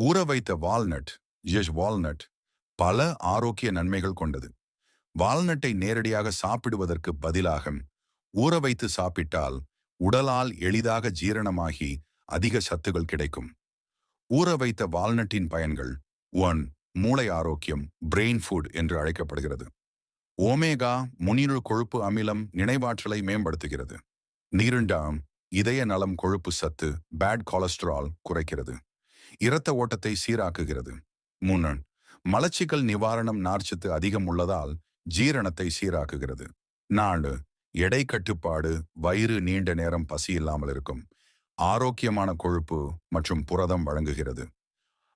ஊற வைத்த walnut S walnut பல ஆரோக்கிய நன்மைகள் கொண்டது. வால்நட்டை நேரடியாக சாப்பிடுவதற்கு பதிலாக ஊற வைத்து சாப்பிட்டால் உடலால் எளிதாக ஜீரணமாகி அதிக சத்துகள் கிடைக்கும். ஊற வைத்த வால்நட்டின் பயன்கள் ஒன் மூளை ஆரோக்கியம் பிரெயின் ஃபுட் என்று அழைக்கப்படுகிறது. ஓமேகா முன்னிருள் கொழுப்பு அமிலம் நினைவாற்றலை மேம்படுத்துகிறது. நீருண்டாம் இதய நலம் கொழுப்பு சத்து பேட் கொலஸ்ட்ரால் குறைக்கிறது. இரத்த ஓட்டத்தை சீராக்குகிறது. மூணு மலச்சிக்கல் நிவாரணம் நார்ச்சத்து அதிகம் உள்ளதால் ஜீரணத்தை சீராக்குகிறது. நாலு எடை கட்டுப்பாடு வயிறு நீண்ட நேரம் பசி இல்லாமல் இருக்கும். ஆரோக்கியமான கொழுப்பு மற்றும் புரதம் வழங்குகிறது.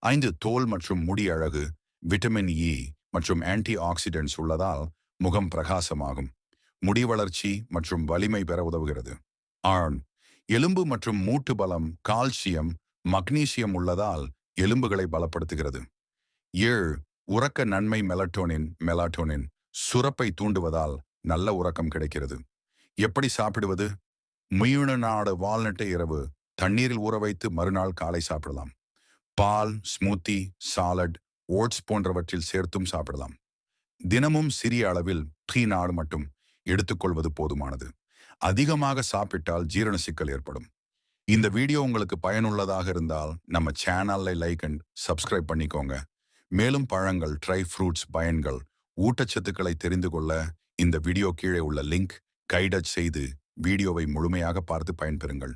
ஐந்து தோல் மற்றும் முடி அழகு விட்டமின் இ மற்றும் ஆன்டி ஆக்சிடென்ட்ஸ் உள்ளதால் முகம் பிரகாசமாகும். முடி வளர்ச்சி மற்றும் வலிமை பெற உதவுகிறது. ஆண் எலும்பு மற்றும் மூட்டு பலம் கால்சியம் மக்னீசியம் உள்ளதால் எலும்புகளை பலப்படுத்துகிறது. ஏழு உறக்க நன்மை மெலட்டோனின் மெலாட்டோனின் சுரப்பை தூண்டுவதால் நல்ல உறக்கம் கிடைக்கிறது. எப்படி சாப்பிடுவது? முயண நாடு வால்நட்டை இரவு தண்ணீரில் ஊற வைத்து மறுநாள் காலை சாப்பிடலாம். பால் ஸ்மூத்தி சாலட் ஓட்ஸ் போன்றவற்றில் சேர்த்தும் சாப்பிடலாம். தினமும் சிறிய அளவில் ட்ரீ நாடு மட்டும் எடுத்துக்கொள்வது போதுமானது. அதிகமாக சாப்பிட்டால் ஜீரண சிக்கல் ஏற்படும். இந்த வீடியோ உங்களுக்கு பயனுள்ளதாக இருந்தால் நம்ம சேனல்ல லைக் அண்ட் சப்ஸ்கிரைப் பண்ணிக்கோங்க. மேலும் பழங்கள் ட்ரை ஃப்ரூட்ஸ் பயன்கள் ஊட்டச்சத்துக்களை தெரிந்து கொள்ள இந்த வீடியோ கீழே உள்ள லிங்க் கைடச் செய்து வீடியோவை முழுமையாக பார்த்து பயன்பெறுங்கள்.